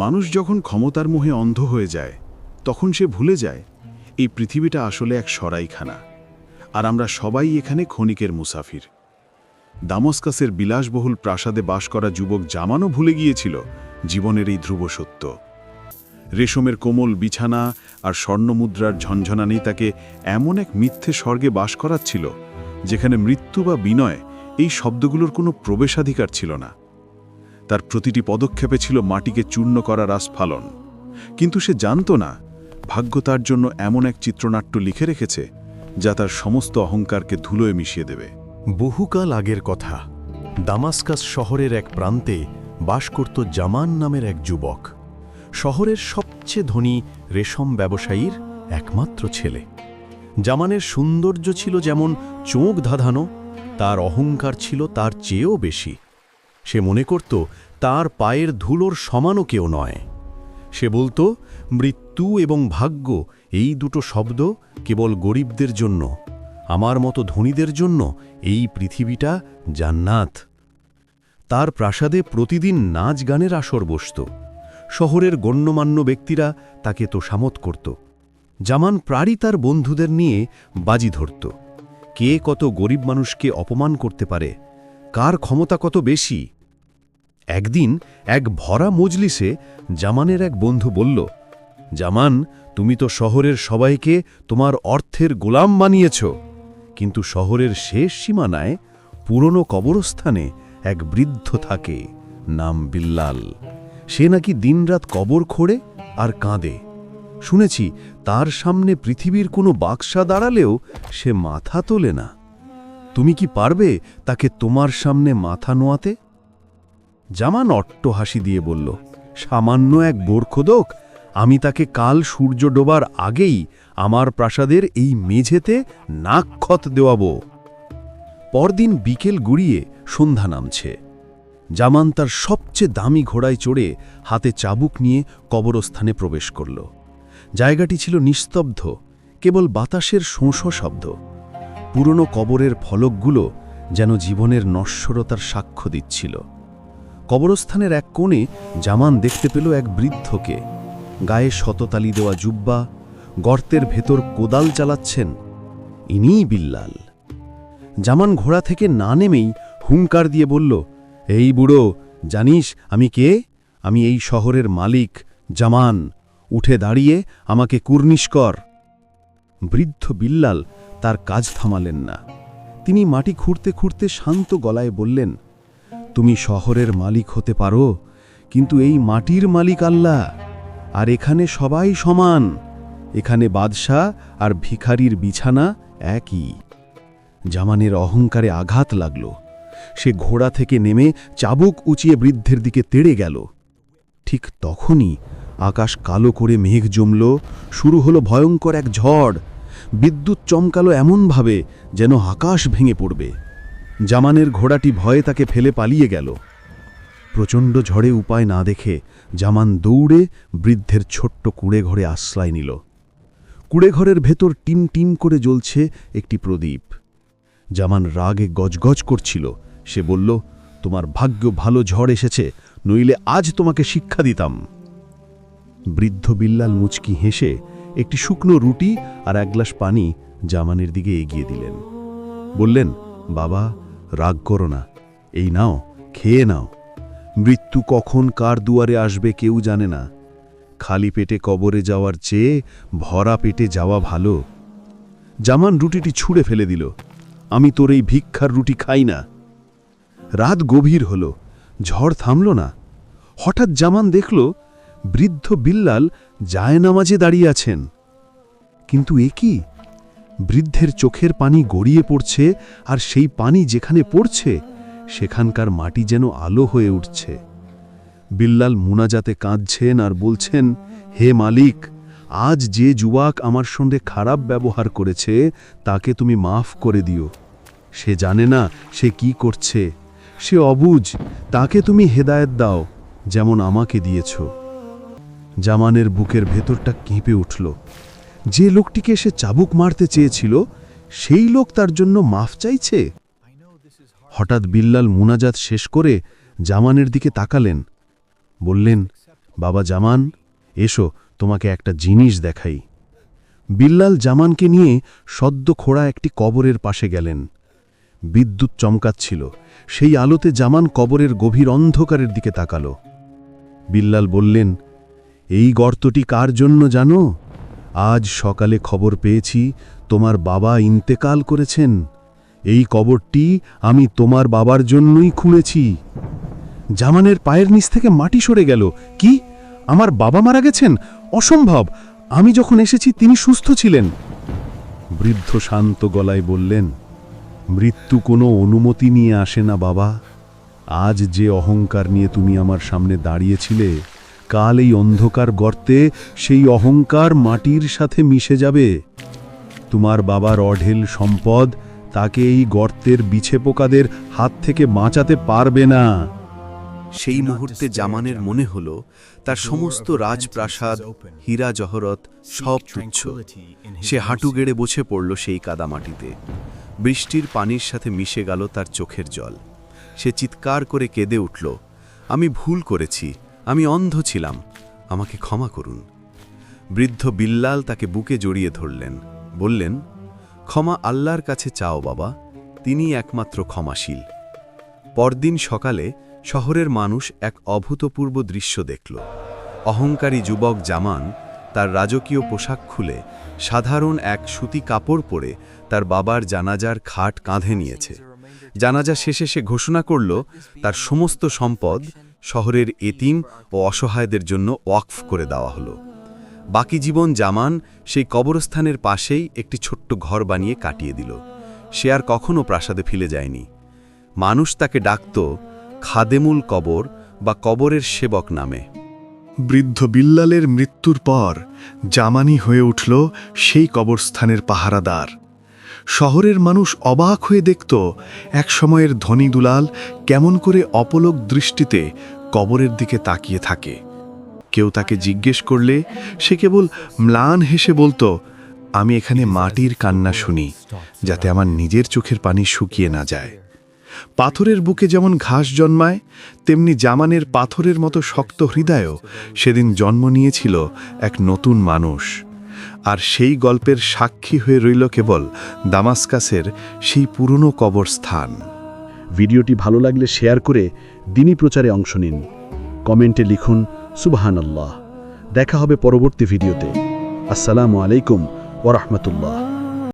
মানুষ যখন ক্ষমতার মোহে অন্ধ হয়ে যায়, তখন সে ভুলে যায়, এই পৃথিবীটা আসলে এক সরাইখানা। আর আমরা সবাই এখানে ক্ষণিকের মুসাফির। দামস্কাসের বিলাসবহুল প্রাসাদে বাস করা যুবক জামানও ভুলে গিয়েছিল জীবনের এই ধ্রুব সত্য। রেশমের কোমল বিছানা আর স্বর্ণমুদ্রার ঝনঝনানি তাকে এমন এক মিথ্যে স্বর্গে বাস করাচ্ছিল, যেখানে মৃত্যু বা বিনয় এই শব্দগুলোর কোনো প্রবেশাধিকার ছিল না। তার প্রতিটি পদক্ষেপে ছিল মাটিকে চূর্ণ করার আস্ফালন কিন্তু সে জানত না, ভাগ্য তার জন্য এমন এক চিত্রনাট্য লিখে রেখেছে, যা তার সমস্ত অহংকারকে ধুলোয় মিশিয়ে দেবে। বহুকাল আগের কথা, দামাস্কাস শহরের এক প্রান্তে বাস করত জামান নামের এক যুবক। শহরের সবচেয়ে ধনী রেশম ব্যবসায়ীর একমাত্র ছেলে। জামানের সৌন্দর্য ছিল যেমন চোখ ধাঁধানো, তার অহংকার ছিল তার চেয়েও বেশি। সে মনে করত তার পায়ের ধুলোর সমানও কেউ নয়। সে বলতো, মৃত্যু এবং ভাগ্য, এই দুটো শব্দ কেবল গরিবদের জন্য। আমার মতো ধনীদের জন্য এই পৃথিবীটা জান্নাত। তার প্রাসাদে প্রতিদিন নাচ গানের আসর বসত। শহরের গণ্যমান্য ব্যক্তিরা তাকে তোষামত করত। জামান প্রাড়ই তার বন্ধুদের নিয়ে বাজি ধরত। কে কত গরিব মানুষকে অপমান করতে পারে কার ক্ষমতা কত বেশি? একদিন এক ভরা মজলিসে জামানের এক বন্ধু বলল, জামান, তুমি তো শহরের সবাইকে তোমার অর্থের গোলাম বানিয়েছ। কিন্তু শহরের শেষ সীমানায় পুরনো কবরস্থানে এক বৃদ্ধ থাকে, নাম বিল্লাল। সে নাকি দিনরাত কবর খোড়ে আর কাঁদে। শুনেছি তার সামনে পৃথিবীর কোনো বাক্সা দাঁড়ালেও সে মাথা তোলে না। তুমি কি পারবে তাকে তোমার সামনে মাথা নোয়াতে? জামান অট্ট হাসি দিয়ে বলল, সামান্য এক বোরখোদক, আমি তাকে কাল সূর্য ডোবার আগেই আমার প্রাসাদের এই মেঝেতে নাকক্ষত দেওয়াব। পরদিন বিকেল গুড়িয়ে সন্ধ্যা নামছে। জামান তার সবচেয়ে দামি ঘোড়ায় চড়ে হাতে চাবুক নিয়ে কবরস্থানে প্রবেশ করল। জায়গাটি ছিল নিস্তব্ধ, কেবল বাতাসের শোঁস শব্দ। পুরনো কবরের ফলকগুলো যেন জীবনের নশ্বরতার সাক্ষ্য দিচ্ছিল। কবরস্থানের এক কোণে জামান দেখতে পেল এক বৃদ্ধকে। গায়ে শততালি দেওয়া জুব্বা, গর্তের ভেতর কোদাল চালাচ্ছেন ইনিই বিল্লাল। জামান ঘোড়া থেকে না নেমেই হুঙ্কার দিয়ে বলল, এই বুড়ো, জানিস আমি কে? আমি এই শহরের মালিক, জামান। উঠে দাঁড়িয়ে আমাকে কুর্নিশ কর। বৃদ্ধ বিল্লাল তার কাজ থামালেন না। তিনি মাটি খুঁড়তে খুঁড়তে শান্ত গলায় বললেন, তুমি শহরের মালিক হতে পারো, কিন্তু এই মাটির মালিক আল্লাহ, আর এখানে সবাই সমান। এখানে বাদশাহ আর ভিখারির বিছানা একই। জামানের অহংকারে আঘাত লাগল। সে ঘোড়া থেকে নেমে চাবুক উঁচিয়ে বৃদ্ধের দিকে তেড়ে গেল। ঠিক তখনই আকাশ কালো করে মেঘ জমল, শুরু হলো ভয়ঙ্কর এক ঝড়। বিদ্যুৎ চমকালো এমনভাবে যেন আকাশ ভেঙে পড়বে। জামানের ঘোড়াটি ভয়ে তাকে ফেলে পালিয়ে গেল। প্রচণ্ড ঝড়ে উপায় না দেখে জামান দৌড়ে বৃদ্ধের ছোট্ট কুড়ে ঘরে আশ্রয় নিল। কুড়ে ঘরের ভেতর টিম টিম করে জ্বলছে একটি প্রদীপ। জামান রাগে গজগজ করছিল। সে বলল, তোমার ভাগ্য ভালো ঝড় এসেছে, নইলে আজ তোমাকে শিক্ষা দিতাম। বৃদ্ধ বিল্লাল মুচকি হেসে একটি শুকনো রুটি আর এক গ্লাস পানি জামানের দিকে এগিয়ে দিলেন। বললেন, বাবা, রাগ করো না। এই নাও, খেয়ে নাও। মৃত্যু কখন কার দুয়ারে আসবে কেউ জানে না। খালি পেটে কবরে যাওয়ার চেয়ে ভরা পেটে যাওয়া ভালো। জামান রুটিটি ছুঁড়ে ফেলে দিল, আমি তোর এই ভিক্ষার রুটি খাই না। রাত গভীর হল, ঝড় থামল না। হঠাৎ জামান দেখল বৃদ্ধ বিল্লাল জায়নামাজে দাঁড়িয়ে আছেন। কিন্তু এ কি? বৃদ্ধের চোখের পানি গড়িয়ে পড়ছে আর সেই পানি যেখানে পড়ছে, সেখানকার মাটি যেন আলো হয়ে উঠছে। বিল্লাল মুনাজাতে কাঁদছেন আর বলছেন, হে মালিক, আজ যে যুবক আমার সঙ্গে খারাপ ব্যবহার করেছে, তাকে তুমি মাফ করে দিও। সে জানে না সে কি করছে। সে অবুঝ তাকে তুমি হেদায়েত দাও, যেমন আমাকে দিয়েছ। জামানের বুকের ভেতরটা কেঁপে উঠল। যে লোকটিকে সে চাবুক মারতে চেয়েছিল, সেই লোক তার জন্য মাফ চাইছে। হঠাৎ বিল্লাল মুনাজাত শেষ করে জামানের দিকে তাকালেন। বললেন, বাবা জামান, এসো, তোমাকে একটা জিনিস দেখাই। বিল্লাল জামানকে নিয়ে সদ্য খোড়া একটি কবরের পাশে গেলেন। বিদ্যুৎ চমকাচ্ছিল। সেই আলোতে জামান কবরের গভীর অন্ধকারের দিকে তাকালো। বিল্লাল বললেন এই গর্তটি কার জন্য জানো? আজ সকালে খবর পেয়েছি তোমার বাবা ইন্তেকাল করেছেন। এই কবরটি আমি তোমার বাবার জন্যই খুঁড়েছি। জামানের পায়ের নিচ থেকে মাটি সরে গেল। কি? আমার বাবা মারা গেছেন? অসম্ভব! আমি যখন এসেছি তিনি সুস্থ ছিলেন। বৃদ্ধ শান্ত গলায় বললেন, মৃত্যু কোনো অনুমতি নিয়ে আসে না বাবা। আজ যে অহংকার নিয়ে তুমি আমার সামনে দাঁড়িয়েছিলে কাল এই অন্ধকার গর্তে সেই অহংকার মাটির সাথে মিশে যাবে। তোমার বাবার অঢেল সম্পদ তাকে এই গর্তের বিছে পোকাদের হাত থেকে বাঁচাতে পারবে না। সেই মুহূর্তে জামানের মনে হল, তার সমস্ত রাজপ্রাসাদ, হীরা জহরত সব তুচ্ছ। সে হাঁটু গেড়ে বসে পড়ল সেই কাদামাটিতে। বৃষ্টির পানির সাথে মিশে গেল তার চোখের জল। সে চিৎকার করে কেঁদে উঠল, আমি ভুল করেছি আমি অন্ধ ছিলাম, আমাকে ক্ষমা করুন। বৃদ্ধ বিল্লাল তাকে বুকে জড়িয়ে ধরলেন, বললেন, ক্ষমা আল্লাহর কাছে চাও বাবা তিনি একমাত্র ক্ষমাশীল। পরদিন সকালে শহরের মানুষ এক অভূতপূর্ব দৃশ্য দেখল। অহংকারী যুবক জামান তার রাজকীয় পোশাক খুলে সাধারণ এক সুতি কাপড় পরে তার বাবার জানাজার খাট কাঁধে নিয়েছে। জানাজা শেষে সে ঘোষণা করল, তার সমস্ত সম্পদ শহরের এতিম ও অসহায়দের জন্য ওয়াকফ করে দেওয়া হলো। বাকি জীবন জামান সেই কবরস্থানের পাশেই একটি ছোট্ট ঘর বানিয়ে কাটিয়ে দিল। সে আর কখনো প্রাসাদে ফিরে যায়নি। মানুষ তাকে ডাকত খাদেমুল কবর বা কবরের সেবক নামে। বৃদ্ধ বিল্লালের মৃত্যুর পর জামানি হয়ে উঠল সেই কবরস্থানের পাহারাদার। শহরের মানুষ অবাক হয়ে দেখত এক সময়ের ধনী দুলাল কেমন করে অপলক দৃষ্টিতে কবরের দিকে তাকিয়ে থাকে। কেউ তাকে জিজ্ঞেস করলে সে কেবল ম্লান হেসে বলতো, আমি এখানে মাটির কান্না শুনি, যাতে আমার নিজের চোখের পানি শুকিয়ে না যায়। পাথরের বুকে যেমন ঘাস জন্মায়, তেমনি জামানের পাথরের মতো শক্ত হৃদয়ও সেদিন জন্ম নিয়েছিল এক নতুন মানুষ। আর সেই গল্পের সাক্ষী হয়ে রইল কেবল দামাসকাসের সেই পুরনো কবরস্থান। ভিডিওটি ভালো লাগলে শেয়ার করে দিনী প্রচারে অংশ নিন। কমেন্টে লিখুন সুবাহান আল্লাহ দেখা হবে পরবর্তী ভিডিওতে। আসসালামু আলাইকুম ওরহমতুল্লাহ